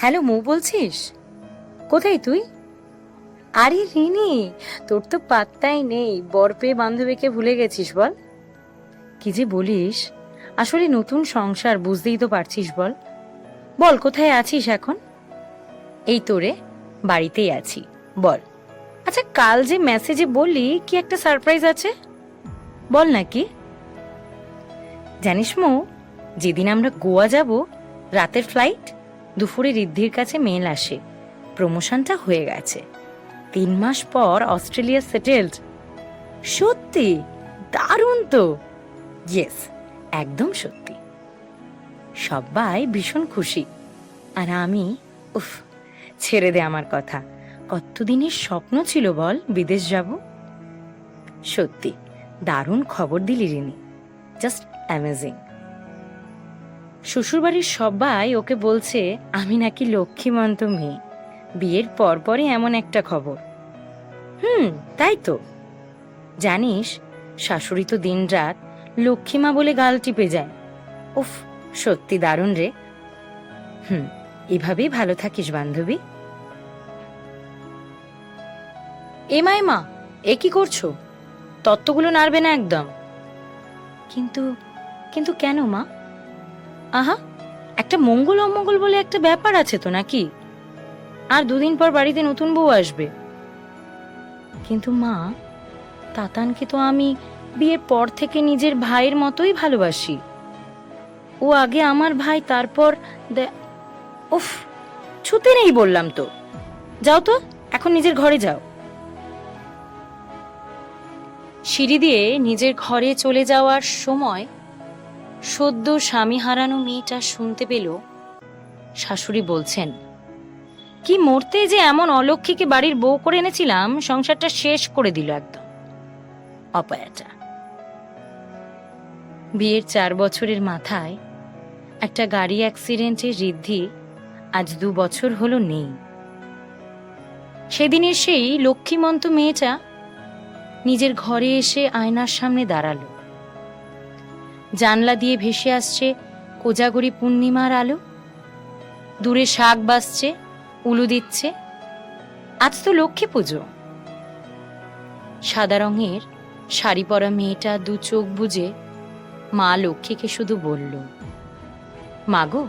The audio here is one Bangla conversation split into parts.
হ্যালো মৌ বলছিস? কোথায় তুই? আরে রিনি, তোর তো পাত্তাই নেই। বর পেয়ে বান্ধবীকে ভুলে গেছিস বল। কি যে বলিস, আসলে নতুন সংসার বুঝতেই তো পারছিস বল। বল, কোথায় আছিস এখন? এই তোরে বাড়িতেই আছি। বল। আচ্ছা কাল যে মেসেজে বললি, কি একটা সারপ্রাইজ আছে? বল নাকি জানিস মো, যেদিন আমরা গোয়া যাব, রাতের ফ্লাইট দুপুরে ঋদ্ধির কাছে মেল আসে। প্রমোশনটা হয়ে গেছে। তিন মাস পর অস্ট্রেলিয়া সেটেলড। সত্যি? দারুণ তো। ইয়েস একদম সত্যি। সবাই ভীষণ খুশি। আর আমি, উফ, ছেড়ে দে আমার কথা। কতদিনের স্বপ্ন ছিল বল, বিদেশ যাব? সত্যি, দারুণ খবর দিলি রিনি। জাস্ট অ্যামেজিং শ্বশুরবাড়ির সবাই ওকে বলছে, আমি নাকি লক্ষ্মীমন্ত মেয়ে। বিয়ের পরপরই এমন একটা খবর। হুম, তাই তো। জানিস, শাশুড়ি তো দিনরাত লক্ষ্মীমা বলে গাল টিপে যায়। উফ, সত্যি দারুণ রে। হুম, এভাবেই ভালো থাকিস, বান্ধবী। এমাই মা এ কি করছ? তত্ত্বগুলো নাড়বে না একদম। কিন্তু কিন্তু কেন মা? আহা, একটা মঙ্গল অমঙ্গল বলে একটা ব্যাপার আছে তো নাকি? আর দুদিন পর বাড়িতে নতুন বউ আসবে। কিন্তু মা, তাতানকে তো আমি বিয়ের পর থেকে নিজের ভাইয়ের মতোই ভালোবাসি। ও আগে আমার ভাই, তারপর উফ ছুতে নেই বললাম তো। যাও তো, এখন নিজের ঘরে যাও। সিঁড়ি দিয়ে নিজের ঘরে চলে যাওয়ার সময় সদ্য স্বামী হারানো মেয়েটা শুনতে পেল। শাশুড়ি বলছেন, কি মরতে যে এমন অলক্ষীকে বাড়ির বউ করে এনেছিলাম, সংসারটা শেষ করে দিল একদম। অপয়াটা। বিয়ের চার বছরের মাথায় একটা গাড়ি অ্যাক্সিডেন্টে ঋদ্ধি আজ দু বছর হলো নেই। সেদিনের সেই লক্ষ্মীমন্ত মেয়েটা নিজের ঘরে এসে আয়নার সামনে দাঁড়াল। জানলা দিয়ে ভেসে আসছে কোজাগরি পূর্ণিমার আলো। দূরে শাক বাসছে, উলু দিচ্ছে। আজ তো লক্ষ্মী পুজো। সাদা রঙের শাড়ি পরা মেয়েটা দু চোখ বুজে মা লক্ষ্মীকে শুধু বলল, মাগো,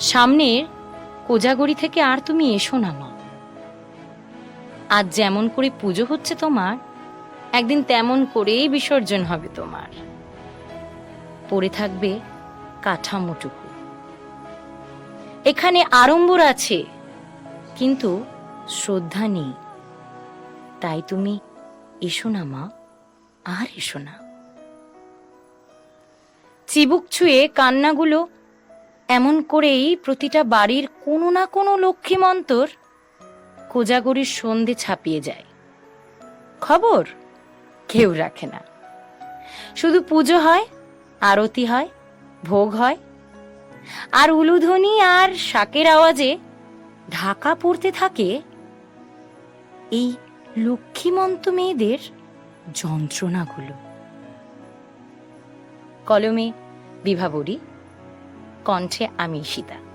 সামনের কোজাগরি থেকে আর তুমি এসো না মা। আজ যেমন করে পুজো হচ্ছে তোমার, একদিন তেমন করেই বিসর্জন হবে তোমার। পড়ে থাকবে কাঠামোটুকু। এখানে আড়ম্বর আছে, কিন্তু শ্রদ্ধা নেই। তাই তুমি এসো না, মা, আর এসো না। চিবুক ছুঁয়ে কান্নাগুলো এমন করেই প্রতিটা বাড়ির কোনো না কোনো লক্ষ্মীমন্তর কোজাগরির সন্ধে ছাপিয়ে যায়। খবর কেউ রাখে না। শুধু পুজো হয় আরতি হয়, ভোগ হয়। আর উলুধ্বনি আর শাকের আওয়াজে ঢাকা পড়তে থাকে এই লক্ষ্মীমন্ত মেয়েদের যন্ত্রণাগুলো। কলমে বিভাবরী কণ্ঠে আমি সীতা